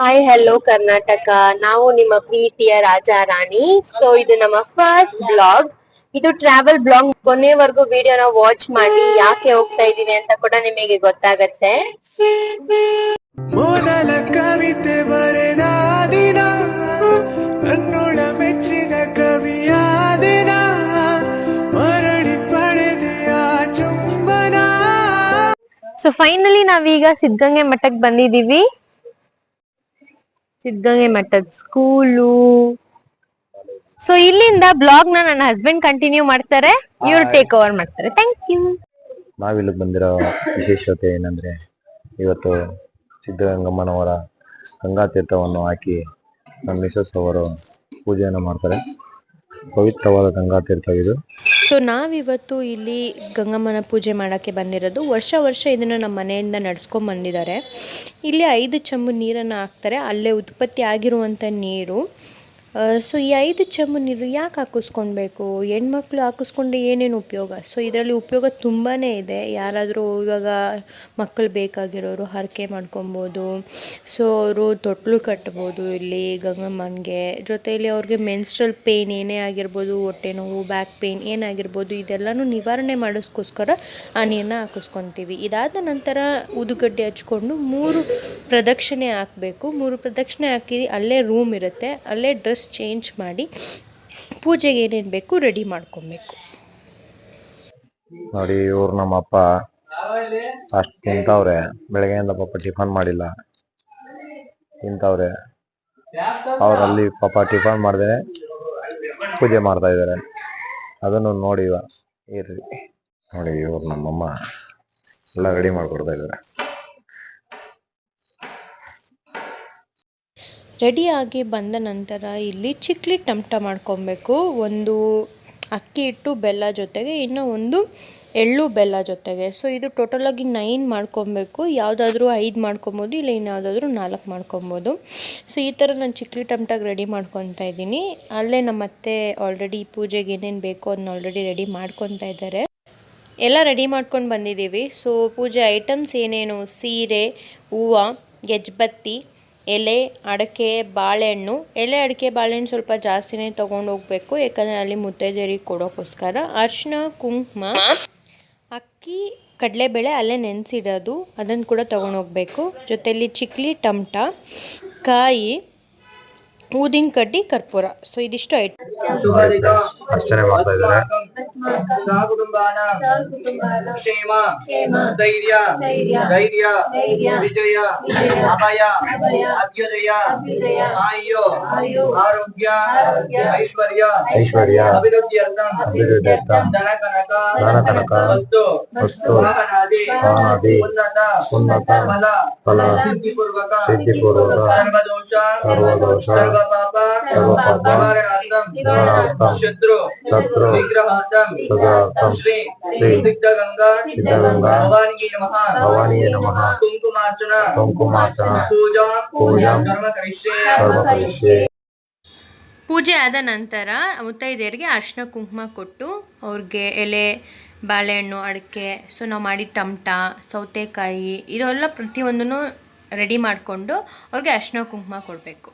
Hi hello Karnataka ನಾವು ನಿಮ್ಮ ಪ್ರೀತಿಯ ರಾಜ ರಾಣಿ. ಸೊ ಇದು ನಮ್ಮ ಫಸ್ಟ್ ಬ್ಲಾಗ್ ಇದು ಟ್ರಾವೆಲ್ ಬ್ಲಾಗ್ ಕೊನೆವರೆಗೂ ವಿಡಿಯೋನ ವಾಚ್ ಮಾಡಿ ಯಾಕೆ ಹೋಗ್ತಾ ಇದೀವಿ ಅಂತ ಕೂಡ ನಿಮಗೆ ಗೊತ್ತಾಗತ್ತೆ. ಮೊದಲ ಕವಿತೆ ಬರೆದ ದಿನ ಕವಿಯ ದಿನ ಮರಳಿ ಪಡೆದೆಯ ಚುಂಬನ. ಸೊ ಫೈನಲಿ ನಾವೀಗ ಸಿದ್ಧಗಂಗೆ ಮಠಕ್ಕೆ ಬಂದಿದೀವಿ ಸಿದ್ಧಗಂಗೆ ಮಠದ ಸ್ಕೂಲು ಸೊ ಇಲ್ಲಿಂದ ಬ್ಲಾಗ್ನ ನನ್ನ ಹಸ್ಬೆಂಡ್ ಕಂಟಿನ್ಯೂ ಮಾಡ್ತಾರೆ. ಇವ್ರು ಟೇಕ್ ಓವರ್ ಮಾಡ್ತಾರೆ. ಥ್ಯಾಂಕ್ ಯು ನಾವಿಲ್ಲಿ ಬಂದಿರೋ ವಿಶೇಷತೆ ಏನಂದ್ರೆ ಇವತ್ತು ಸಿದ್ಧಗಂಗಮ್ಮನವರ ಗಂಗಾ ತೀರ್ಥವನ್ನು ಹಾಕಿ ನಮ್ಮ ಮಿಸಸ್ ಅವರು ಪೂಜೆಯನ್ನು ಮಾಡ್ತಾರೆ. ಪವಿತ್ರವಾದ ಗಂಗಾ ತೀರ್ಥ ಇದು. ಸೊ ನಾವಿವತ್ತು ಇಲ್ಲಿ ಗಂಗಮ್ಮನ ಪೂಜೆ ಮಾಡೋಕ್ಕೆ ಬಂದಿರೋದು. ವರ್ಷ ವರ್ಷ ಇದನ್ನು ನಮ್ಮ ಮನೆಯಿಂದ ನಡ್ಸ್ಕೊಂಬಂದಿದ್ದಾರೆ ಇಲ್ಲಿ ಐದು ಚಂಬು ನೀರನ್ನು ಹಾಕ್ತಾರೆ. ಅಲ್ಲೇ ಉತ್ಪತ್ತಿ ಆಗಿರುವಂಥ ನೀರು. ಸೊ ಈ ಐದು ಚಂಬು ನೀರು ಯಾಕೆ ಹಾಕಿಸ್ಕೊಳ್ಬೇಕು ಹೆಣ್ಮಕ್ಳು ಹಾಕಿಸ್ಕೊಂಡ್ರೆ ಏನೇನು ಉಪಯೋಗ? ಸೊ ಇದರಲ್ಲಿ ಉಪಯೋಗ ತುಂಬಾ ಇದೆ. ಯಾರಾದರೂ ಇವಾಗ ಮಕ್ಕಳು ಬೇಕಾಗಿರೋರು ಹರಕೆ ಮಾಡ್ಕೊಬೋದು ಸೊ ಅವರು ತೊಟ್ಲು ಕಟ್ಬೋದು ಇಲ್ಲಿ ಗಂಗಮ್ಮನಿಗೆ. ಜೊತೆಯಲ್ಲಿ ಅವ್ರಿಗೆ ಮೆನ್ಸ್ಟ್ರಲ್ ಪೇಯ್ನ್ ಏನೇ ಆಗಿರ್ಬೋದು, ಹೊಟ್ಟೆ ನೋವು ಬ್ಯಾಕ್ ಪೇಯ್ನ್ ಏನಾಗಿರ್ಬೋದು, ಇದೆಲ್ಲನೂ ನಿವಾರಣೆ ಮಾಡೋಸ್ಕೋಸ್ಕರ ಆ ನೀರನ್ನ ಹಾಕಿಸ್ಕೊತೀವಿ. ಇದಾದ ನಂತರ ಉದುಗಡ್ಡೆ ಹಚ್ಕೊಂಡು ಮೂರು ಪ್ರದಕ್ಷಿಣೆ ಹಾಕಬೇಕು. ಮೂರು ಪ್ರದಕ್ಷಿಣೆ ಹಾಕಿ ಅಲ್ಲೇ ರೂಮ್ ಇರುತ್ತೆ. ಅಲ್ಲೇ ಡ್ರೆಸ್ ಚೇಂಜ್ ಮಾಡಿ ಪೂಜೆಗೆ ಏನೇನು ಬೇಕು ರೆಡಿ ಮಾಡ್ಕೊಬೇಕು. ನೋಡಿ, ಇವ್ರು ನಮ್ಮ ಅಪ್ಪ ಅಷ್ಟು ತಿಂತವ್ರೆ. ಬೆಳಗ್ಗೆಯಿಂದ ಪಾಪ ಟಿಫನ್ ಮಾಡಿಲ್ಲ. ತಿಂತವ್ರೆ. ಅವರಲ್ಲಿ ಪಾಪ ಟಿಫನ್ ಮಾಡಿದೆ ಪೂಜೆ ಮಾಡ್ತಾ ಇದ್ದಾರೆ ಅದನ್ನು ನೋಡಿ ಇರ್ರಿ. ನೋಡಿ ಇವ್ರು ನಮ್ಮಮ್ಮ ಎಲ್ಲ ರೆಡಿ ಮಾಡ್ಕೊಡ್ತಾ ಇದ್ದಾರೆ ರೆಡಿಯಾಗಿ ಬಂದ ನಂತರ ಇಲ್ಲಿ ಚಿಕ್ಲಿ ಟಮಟ ಮಾಡ್ಕೊಬೇಕು. ಒಂದು ಅಕ್ಕಿ ಹಿಟ್ಟು, ಬೆಲ್ಲ ಜೊತೆಗೆ ಇನ್ನೂ ಒಂದು ಎಳ್ಳು, ಬೆಲ್ಲ ಜೊತೆಗೆ. ಸೊ ಇದು ಟೋಟಲಾಗಿ ನೈನ್ ಮಾಡ್ಕೊಬೇಕು. ಯಾವುದಾದ್ರೂ ಐದು ಮಾಡ್ಕೊಬೋದು, ಇಲ್ಲ ಇನ್ಯಾವುದಾದ್ರೂ ನಾಲ್ಕು ಮಾಡ್ಕೊಬೋದು. ಸೊ ಈ ಥರ ನಾನು ಚಿಕ್ಲಿ ಟಮಟಾಗಿ ರೆಡಿ ಮಾಡ್ಕೊತಾ ಇದ್ದೀನಿ. ಅಲ್ಲೇ ನಮ್ಮ ಅತ್ತೆ ಆಲ್ರೆಡಿ ಪೂಜೆಗೆ ಏನೇನು ಬೇಕೋ ಅದನ್ನ ಆಲ್ರೆಡಿ ರೆಡಿ ಮಾಡ್ಕೊತಾ ಇದ್ದಾರೆ. ಎಲ್ಲ ರೆಡಿ ಮಾಡ್ಕೊಂಡು ಬಂದಿದ್ದೀವಿ. ಸೊ ಪೂಜೆ ಐಟಮ್ಸ್ ಏನೇನು? ಸೀರೆ, ಹೂವು, ಗೆಜ್ಬತ್ತಿ ಎಲೆ, ಅಡಕೆ, ಬಾಳೆಹಣ್ಣು. ಎಲೆ, ಅಡಿಕೆ, ಬಾಳೆಹಣ್ಣು ಸ್ವಲ್ಪ ಜಾಸ್ತಿನೇ ತೊಗೊಂಡು ಹೋಗ್ಬೇಕು. ಯಾಕಂದರೆ ಅಲ್ಲಿ ಮುತ್ತೈದೆಯರಿಗೆ ಕೊಡೋಕ್ಕೋಸ್ಕರ ಅರಿಶಿನ ಕುಂಕುಮ, ಅಕ್ಕಿ, ಕಡಲೆಬೇಳೆ ಅಲ್ಲೇ ನೆನೆಸಿಡೋದು ಅದನ್ನು ಕೂಡ ತೊಗೊಂಡು ಹೋಗಬೇಕು. ಜೊತೆಯಲ್ಲಿ ಚಿಕ್ಲಿ ಟಮಟ, ಕಾಯಿ ಊದಿನ ಕಡ್ಡಿ ಕರ್ಪೂರ ಸೊ ಇದಿಷ್ಟು ಐಟಮ್ ಅಷ್ಟೇ ಮಾಡ್ತಾ ಇದ್ದಾರೆ ಸಹಕುಟುಂಬಾನಾಂ ಕ್ಷೇಮ ಧೈರ್ಯ ಧೈರ್ಯ ವಿಜಯ ಅಭಯ ಅಭ್ಯುದಯ ಆಯು ಆರೋಗ್ಯ ಐಶ್ವರ್ಯ ಐಶ್ವರ್ಯ ಅಭಿವೃದ್ಧ್ಯರ್ಥಂ ಅಭಿವೃದ್ಧ್ಯರ್ಥಂ ಧನ ಕನಕ ಧನ ಕನಕ ವಸ್ತು ವಸ್ತು ವಾಹನಾದಿ ವಾಹನಾದಿ ಉನ್ನತ ಉನ್ನತ ಫಲ ಫಲ ಸಿದ್ಧಿಪೂರ್ವಕ ಸಿದ್ಧಿಪೂರ್ವಕ ಸರ್ವದೋಷ ಸರ್ವದೋಷ ಪೂಜೆ ಆದ ನಂತರ ಮುತ್ತೈದೆಯರಿಗೆ ಅರಿಶಿನ ಕುಂಕುಮ ಕೊಟ್ಟು ಅವ್ರಿಗೆ ಎಲೆ ಬಾಳೆಹಣ್ಣು ಅಡಿಕೆ ಸೊ ನಾವು ಮಾಡಿ ಟಮಟ ಸೌತೆಕಾಯಿ ಇದೆಲ್ಲ ಪ್ರತಿಯೊಂದನ್ನು ರೆಡಿ ಮಾಡಿಕೊಂಡು ಅವ್ರಿಗೆ ಅರಿಶಿನ ಕುಂಕುಮ ಕೊಡಬೇಕು.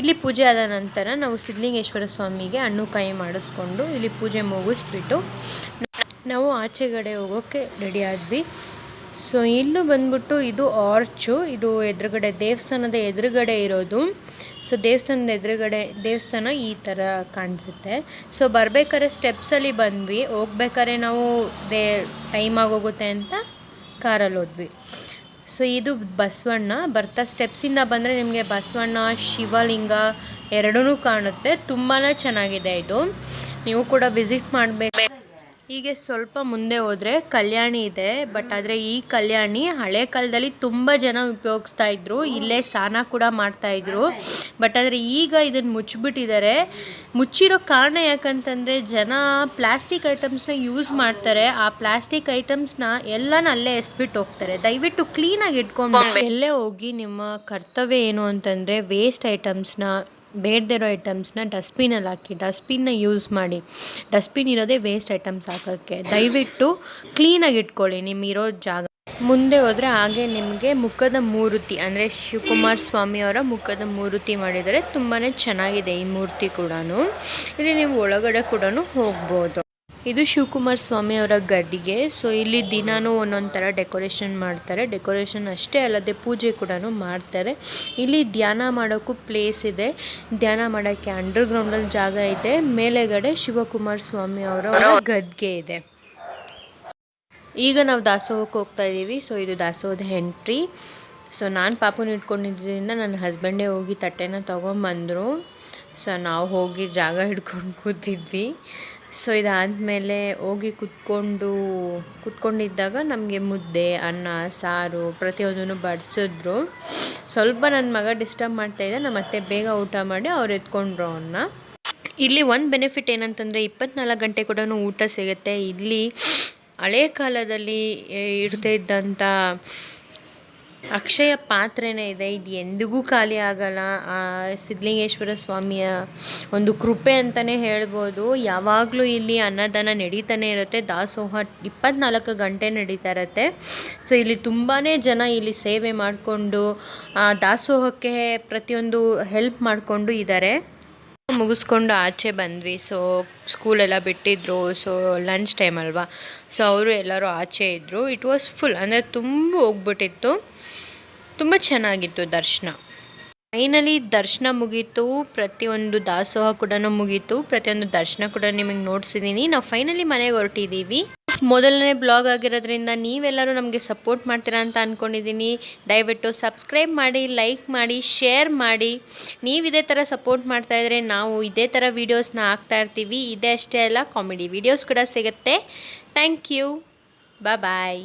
ಇಲ್ಲಿ ಪೂಜೆ ಆದ ನಂತರ ನಾವು ಸಿದ್ಧಲಿಂಗೇಶ್ವರ ಸ್ವಾಮಿಗೆ ಹಣ್ಣು ಕಾಯಿ ಮಾಡಿಸ್ಕೊಂಡು ಇಲ್ಲಿ ಪೂಜೆ ಮುಗಿಸ್ಬಿಟ್ಟು ನಾವು ಆಚೆಗಡೆ ಹೋಗೋಕ್ಕೆ ರೆಡಿ ಆದ್ವಿ. ಸೊ ಇಲ್ಲೂ ಬಂದ್ಬಿಟ್ಟು ಇದು ಆರ್ಚು ಇದು ಎದುರುಗಡೆ ದೇವಸ್ಥಾನದ ಎದುರುಗಡೆ ಇರೋದು. ಸೊ ದೇವಸ್ಥಾನದ ಎದುರುಗಡೆ, ದೇವಸ್ಥಾನ ಈ ಥರ ಕಾಣಿಸುತ್ತೆ. ಸೊ ಬರಬೇಕಾದ್ರೆ ಸ್ಟೆಪ್ಸಲ್ಲಿ ಬಂದ್ವಿ. ಹೋಗ್ಬೇಕಾದ್ರೆ ನಾವು ದೇ ಟೈಮ್ ಆಗೋಗುತ್ತೆ ಅಂತ ಕಾರಲ್ಲಿ ಹೋದ್ವಿ. ಸೊ ಇದು ಬಸವಣ್ಣ. ಬರ್ತಾ ಸ್ಟೆಪ್ಸಿಂದ ಬಂದರೆ ನಿಮಗೆ ಬಸವಣ್ಣ, ಶಿವಲಿಂಗ ಎರಡೂ ಕಾಣುತ್ತೆ. ತುಂಬಾ ಚೆನ್ನಾಗಿದೆ ಇದು. ನೀವು ಕೂಡ ವಿಸಿಟ್ ಮಾಡಬೇಕು. ಹೀಗೆ ಸ್ವಲ್ಪ ಮುಂದೆ ಹೋದರೆ ಕಲ್ಯಾಣಿ ಇದೆ ಬಟ್ ಆದರೆ ಈ ಕಲ್ಯಾಣಿ ಹಳೆ ಕಾಲದಲ್ಲಿ ತುಂಬ ಜನ ಉಪಯೋಗಿಸ್ತಾ ಇದ್ರು ಇಲ್ಲೇ ಸ್ನಾನ ಕೂಡ ಮಾಡ್ತಾ ಇದ್ರು. ಬಟ್ ಆದರೆ ಈಗ ಇದನ್ನು ಮುಚ್ಚಿಬಿಟ್ಟಿದ್ದಾರೆ ಮುಚ್ಚಿರೋ ಕಾರಣ ಯಾಕಂತಂದರೆ ಜನ ಪ್ಲಾಸ್ಟಿಕ್ ಐಟಮ್ಸ್ನ ಯೂಸ್ ಮಾಡ್ತಾರೆ. ಆ ಪ್ಲಾಸ್ಟಿಕ್ ಐಟಮ್ಸ್ನ ಎಲ್ಲನ ಅಲ್ಲೇ ಎಸ್ಬಿಟ್ಟು ಹೋಗ್ತಾರೆ. ದಯವಿಟ್ಟು ಕ್ಲೀನಾಗಿ ಇಟ್ಕೊಂಡು ಎಲ್ಲೇ ಹೋಗಿ ನಿಮ್ಮ ಕರ್ತವ್ಯ ಏನು ಅಂತಂದರೆ ವೇಸ್ಟ್ ಐಟಮ್ಸ್ನ ಬೇಡದೇ ಇರೋ ಐಟಮ್ಸ್ನ ಡಸ್ಟ್ಬಿನಲ್ಲಿ ಹಾಕಿ, ಡಸ್ಟ್ಬಿನ್ನ ಯೂಸ್ ಮಾಡಿ. ಡಸ್ಟ್ಬಿನ್ ಇರೋದೇ ವೇಸ್ಟ್ ಐಟಮ್ಸ್ ಹಾಕೋಕ್ಕೆ. ದಯವಿಟ್ಟು ಕ್ಲೀನಾಗಿ ಇಟ್ಕೊಳ್ಳಿ ನಿಮ್ಮಿರೋ ಜಾಗ. ಮುಂದೆ ಹೋದರೆ ಹಾಗೆ ನಿಮಗೆ ಮುಖದ ಮೂರ್ತಿ, ಅಂದರೆ ಶಿವಕುಮಾರ್ ಸ್ವಾಮಿಯವರ ಮುಖದ ಮೂರ್ತಿ ಮಾಡಿದರೆ ತುಂಬಾ ಚೆನ್ನಾಗಿದೆ ಈ ಮೂರ್ತಿ ಕೂಡ ಇಲ್ಲಿ ನೀವು ಒಳಗಡೆ ಕೂಡ ಹೋಗ್ಬೋದು. ಇದು ಶಿವಕುಮಾರ್ ಸ್ವಾಮಿ ಅವರ ಗಡ್ಡಿಗೆ. ಸೊ ಇಲ್ಲಿ ದಿನಾನೂ ಒಂದೊಂದು ಥರ ಡೆಕೋರೇಷನ್ ಮಾಡ್ತಾರೆ. ಡೆಕೋರೇಷನ್ ಅಷ್ಟೇ ಅಲ್ಲದೆ ಪೂಜೆ ಕೂಡ ಮಾಡ್ತಾರೆ. ಇಲ್ಲಿ ಧ್ಯಾನ ಮಾಡೋಕ್ಕೂ ಪ್ಲೇಸ್ ಇದೆ. ಧ್ಯಾನ ಮಾಡೋಕ್ಕೆ ಅಂಡರ್ಗ್ರೌಂಡಲ್ಲಿ ಜಾಗ ಇದೆ. ಮೇಲೆಗಡೆ ಶಿವಕುಮಾರ್ ಸ್ವಾಮಿ ಅವರ ಗದ್ಗೆ ಇದೆ. ಈಗ ನಾವು ದಾಸೋಹಕ್ಕೆ ಹೋಗ್ತಾ ಇದ್ದೀವಿ ಸೊ ಇದು ದಾಸೋಹದ ಎಂಟ್ರಿ. ಸೊ ನಾನು ಪಾಪುನ ಇಟ್ಕೊಂಡಿದ್ದರಿಂದ ನನ್ನ ಹಸ್ಬೆಂಡೇ ಹೋಗಿ ತಟ್ಟೆನ ತೊಗೊಂಬಂದರು. ಸೊ ನಾವು ಹೋಗಿ ಜಾಗ ಹಿಡ್ಕೊಂಡು ಕೂತಿದ್ವಿ. ಸೊ ಇದಾದಮೇಲೆ ಹೋಗಿ ಕುತ್ಕೊಂಡು, ಕುತ್ಕೊಂಡಿದ್ದಾಗ ನಮಗೆ ಮುದ್ದೆ, ಅನ್ನ, ಸಾರು ಪ್ರತಿಯೊಂದನ್ನು ಬಡಿಸಿದ್ರು. ಸ್ವಲ್ಪ ನನ್ನ ಮಗ ಡಿಸ್ಟರ್ಬ್ ಮಾಡ್ತಾಯಿದ್ದೆ ನಮ್ಮ ಅತ್ತೆ ಬೇಗ ಊಟ ಮಾಡಿ ಅವ್ರು ಎತ್ಕೊಂಡ್ರು ಅವನ್ನ ಇಲ್ಲಿ ಒಂದು ಬೆನಿಫಿಟ್ ಏನಂತಂದರೆ ಇಪ್ಪತ್ನಾಲ್ಕು ಗಂಟೆ ಕೂಡ ಊಟ ಸಿಗುತ್ತೆ. ಇಲ್ಲಿ ಹಳೆ ಕಾಲದಲ್ಲಿ ಇಡ್ತಾ ಇದ್ದಂಥ ಅಕ್ಷಯ ಪಾತ್ರೆನೇ ಇದೆ. ಇದು ಎಂದಿಗೂ ಖಾಲಿ ಆಗಲ್ಲ. ಆ ಸಿದ್ಧಲಿಂಗೇಶ್ವರ ಸ್ವಾಮಿಯ ಒಂದು ಕೃಪೆ ಅಂತಲೇ ಹೇಳ್ಬೋದು. ಯಾವಾಗಲೂ ಇಲ್ಲಿ ಅನ್ನದಾನ ನಡೀತಾನೆ ಇರುತ್ತೆ. ದಾಸೋಹ ಇಪ್ಪತ್ನಾಲ್ಕು ಗಂಟೆ ನಡೀತಾ ಇರುತ್ತೆ. ಸೊ ಇಲ್ಲಿ ತುಂಬಾ ಜನ ಇಲ್ಲಿ ಸೇವೆ ಮಾಡಿಕೊಂಡು ದಾಸೋಹಕ್ಕೆ ಪ್ರತಿಯೊಂದು ಹೆಲ್ಪ್ ಮಾಡಿಕೊಂಡು ಇದ್ದಾರೆ. ಮುಗಿಸ್ಕೊಂಡು ಆಚೆ ಬಂದ್ವಿ. ಸೊ ಸ್ಕೂಲೆಲ್ಲ ಬಿಟ್ಟಿದ್ರು. ಸೊ ಲಂಚ್ ಟೈಮ್ ಅಲ್ವಾ? ಸೊ ಅವರು ಎಲ್ಲರೂ ಆಚೆ ಇದ್ದರು ಇಟ್ ವಾಸ್ ಫುಲ್ ಅಂದರೆ ತುಂಬ ಹೋಗ್ಬಿಟ್ಟಿತ್ತು. ತುಂಬ ಚೆನ್ನಾಗಿತ್ತು ದರ್ಶನ. ಫೈನಲಿ ದರ್ಶನ ಮುಗೀತು. ಪ್ರತಿಯೊಂದು ದಾಸೋಹ ಕೂಡ ಮುಗೀತು. ಪ್ರತಿಯೊಂದು ದರ್ಶನ ಕೂಡ ನಿಮಗೆ ನೋಡ್ಸಿದ್ದೀನಿ ನಾವು ಫೈನಲಿ ಮನೆಗೆ ಹೊರಟಿದ್ದೀವಿ ಮೊದಲನೇ ಬ್ಲಾಗ್ ಆಗಿರೋದ್ರಿಂದ ನೀವೆಲ್ಲರೂ ನಮಗೆ ಸಪೋರ್ಟ್ ಮಾಡ್ತೀರಾ ಅಂತ ಅಂದ್ಕೊಂಡಿದ್ದೀನಿ ದಯವಿಟ್ಟು ಸಬ್ಸ್ಕ್ರೈಬ್ ಮಾಡಿ, ಲೈಕ್ ಮಾಡಿ, ಶೇರ್ ಮಾಡಿ. ನೀವು ಇದೇ ಥರ ಸಪೋರ್ಟ್ ಮಾಡ್ತಾಯಿದ್ರೆ ನಾವು ಇದೇ ಥರ ವೀಡಿಯೋಸ್ನ ಹಾಕ್ತಾಯಿರ್ತೀವಿ ಇದೇ ಅಷ್ಟೇ ಅಲ್ಲ, ಕಾಮಿಡಿ ವೀಡಿಯೋಸ್ ಕೂಡ ಸಿಗುತ್ತೆ. Thank you. ಬಾಯ್